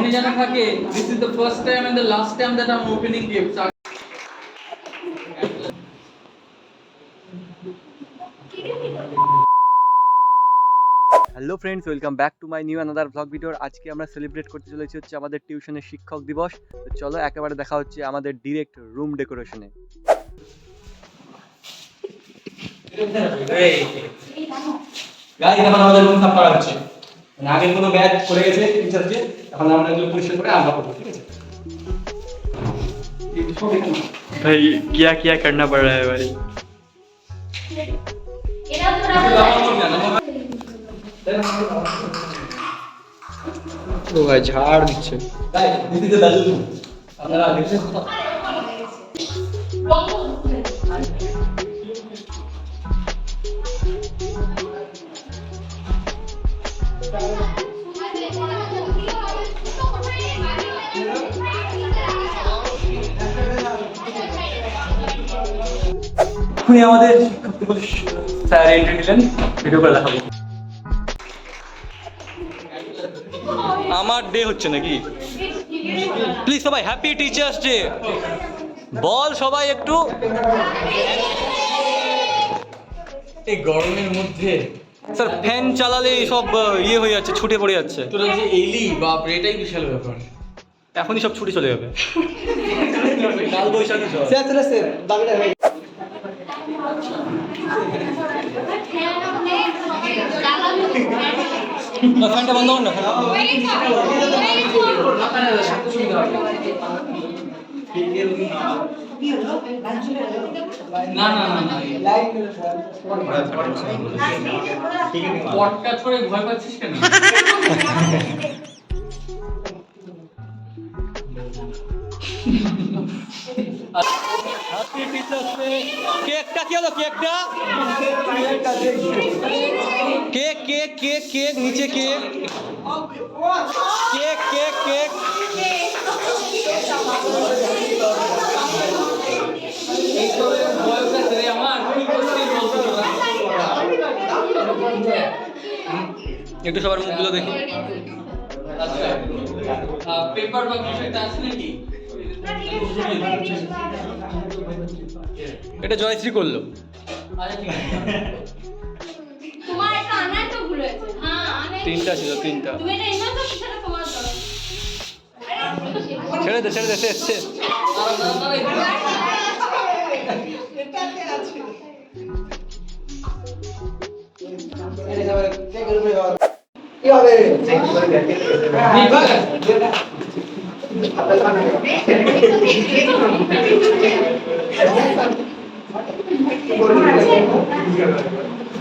মনে যেন থাকে this is the first time and the last time that I am opening gifts hello friends welcome back to my new another blog ভিডিওর আজকে আমরা celebrate করতে চলেছি হচ্ছে আমাদের টিউশনের শিক্ষক দিবস। তো চলো একেবারে দেখা হচ্ছে আমাদের ডিরেক্ট রুম ডেকোরেশনে গাড়ি এখন আমাদের রুম সাফ করা হচ্ছে। মানে আগের কোনো ব্যাগ পড়ে গেছে টিচারকে এখন আমরা এগুলো পরিষ্কার করে আমরা করবো ঠিক আছে এই সব একটু भाई क्या क्या करना पड़ रहा है भाई ও ভাই ঝাড় দিচ্ছে তাই দিদিতে দাদু আপনারা দেখছেন এখনই আমাদের শিক্ষক দিবস স্যার এন্ট্রি নিলেন ভিডিও করে দেখাবো। আমার ডে হচ্ছে নাকি? প্লিজ সবাই হ্যাপি টিচার্স ডে বল সবাই একটু। এই গরমের মধ্যে স্যার ফ্যান চালালে সব ইয়ে হয়ে যাচ্ছে ছুটে পড়ে যাচ্ছে। তোরা যে এলি বাপ এটাই বিশাল ব্যাপার। এখনই সব ছুটে চলে যাবে। কাল বৈশাখী ঝড়। না, ফ্যানটা বন্ধ কর না না না না না পটকা ছড়ে ভয় পাচ্ছিস কেন? হ্যাপি টিচার্স ডে কেকটা কি হলো কেকটা কেক কেক কেক নিচে কেক কেক কেক কেক একটু সবার মুখগুলো দেখি। এটা জয়শ্রী করল। তিনটা ছিল তিনটা তুমি এটা এনেছো সেটা তোমার দোষ ছেড়ে দে ছেড়ে দে শেষ শেষ তারা- তারা- তারা- ঠিক আছে নে,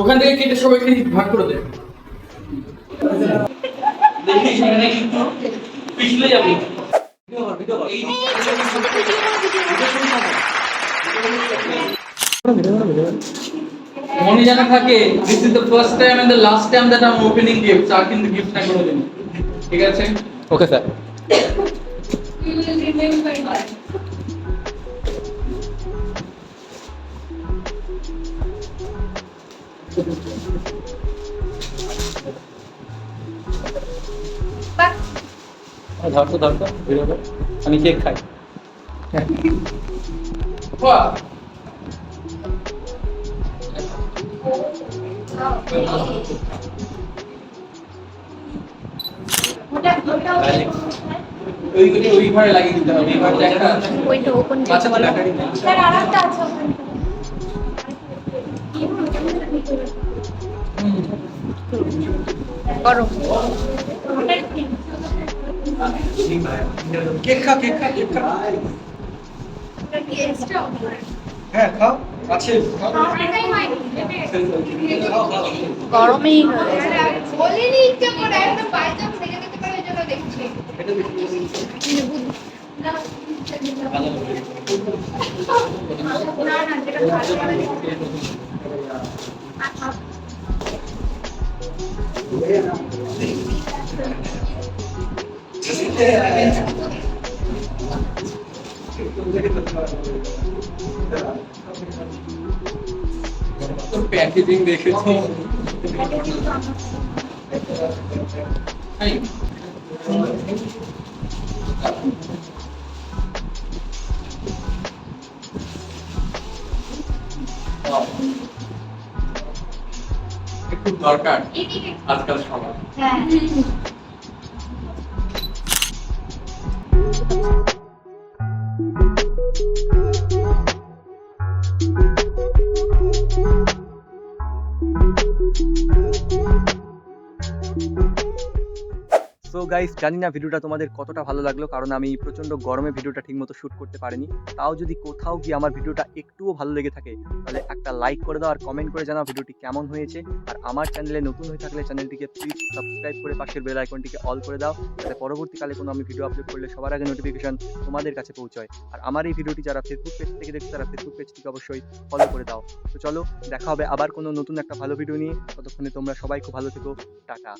ওখান থেকে কেটে সবাইকে ভাগ করে দেয় দেখি সেখানে পিছলে যাবি। মনে যেন থাকে this is the first time and the last time that I am opening gifts আর কিন্তু গিফট না করে দিন ঠিক আছে? Okay sir You will remember her. ধর তো ধর তো। বেরোবে আমি কেক খাই। ওই ওই ওই ঘরে লাগিয়ে দিতে হবে এই ঘরে একটা ওইটা ওপেন আচ্ছা তো স্যার আরেকটা আছে ওখানে করো কেক খা কেক খা কেক খা হ্যাঁ খাও আছে। গরমেই বলিনি ইচ্ছে করে একটা পায়জাম থেকে দিতে পারে জন্য দেখছি এটা না না যেটা ভালো লাগে প্যাকেজিং দেখে তো খুব দরকার আজকাল সবার। গাইস জানি না ভিডিওটা তোমাদের কতটা ভালো লাগল, কারণ আমি প্রচণ্ড গরমে ভিডিওটা ঠিকমতো শ্যুট করতে পারিনি। তাও যদি কোথাও গিয়ে আমার ভিডিওটা একটুও ভালো লেগে থাকে, তাহলে একটা লাইক করে দাও আর কমেন্ট করে জানাও ভিডিওটি কেমন হয়েছে। আর আমার চ্যানেলে নতুন হয়ে থাকলে চ্যানেলটিকে প্লিজ সাবস্ক্রাইব করে পাশের বেল আইকনটিকে অল করে দাও, যাতে পরবর্তীকালে কোনো আমি ভিডিও আপলোড করলে সবার আগে নোটিফিকেশন তোমাদের কাছে পৌঁছয়। আর আমার এই ভিডিওটি যারা ফেসবুক পেজ থেকে দেখছে, তারা ফেসবুক পেজটিকে অবশ্যই ফলো করে দাও। তো চলো, দেখা হবে আবার কোনো নতুন একটা ভালো ভিডিও নিয়ে। ততক্ষণে তোমরা সবাই খুব ভালো থেকো। টাটা।